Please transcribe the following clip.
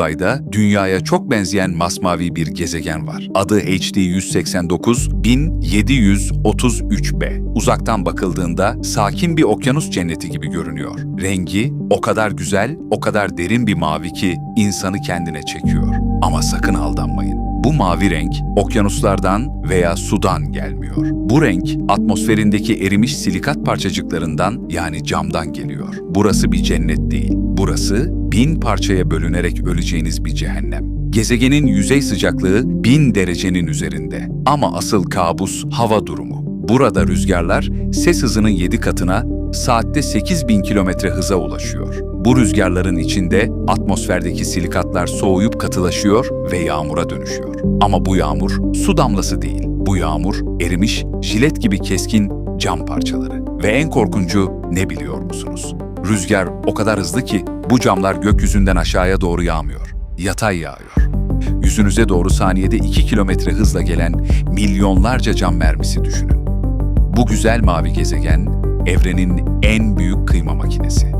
uzayda dünyaya çok benzeyen masmavi bir gezegen var. Adı HD 189 1733b. Uzaktan bakıldığında sakin bir okyanus cenneti gibi görünüyor. Rengi o kadar güzel, o kadar derin bir mavi ki insanı kendine çekiyor. Ama sakın mavi renk okyanuslardan veya sudan gelmiyor. Bu renk atmosferindeki erimiş silikat parçacıklarından yani camdan geliyor. Burası bir cennet değil. Burası bin parçaya bölünerek öleceğiniz bir cehennem. Gezegenin yüzey sıcaklığı bin derecenin üzerinde. Ama asıl kabus hava durumu. Burada rüzgarlar ses hızının 7 katına saatte 8000 kilometre hıza ulaşıyor. Bu rüzgarların içinde atmosferdeki silikatlar soğuyup katılaşıyor ve yağmura dönüşüyor. Ama bu yağmur su damlası değil. Bu yağmur erimiş, jilet gibi keskin cam parçaları. Ve en korkuncu ne biliyor musunuz? Rüzgar o kadar hızlı ki bu camlar gökyüzünden aşağıya doğru yağmıyor. Yatay yağıyor. Yüzünüze doğru saniyede 2 kilometre hızla gelen milyonlarca cam mermisi düşünün. Bu güzel mavi gezegen evrenin en büyük kıyma makinesi.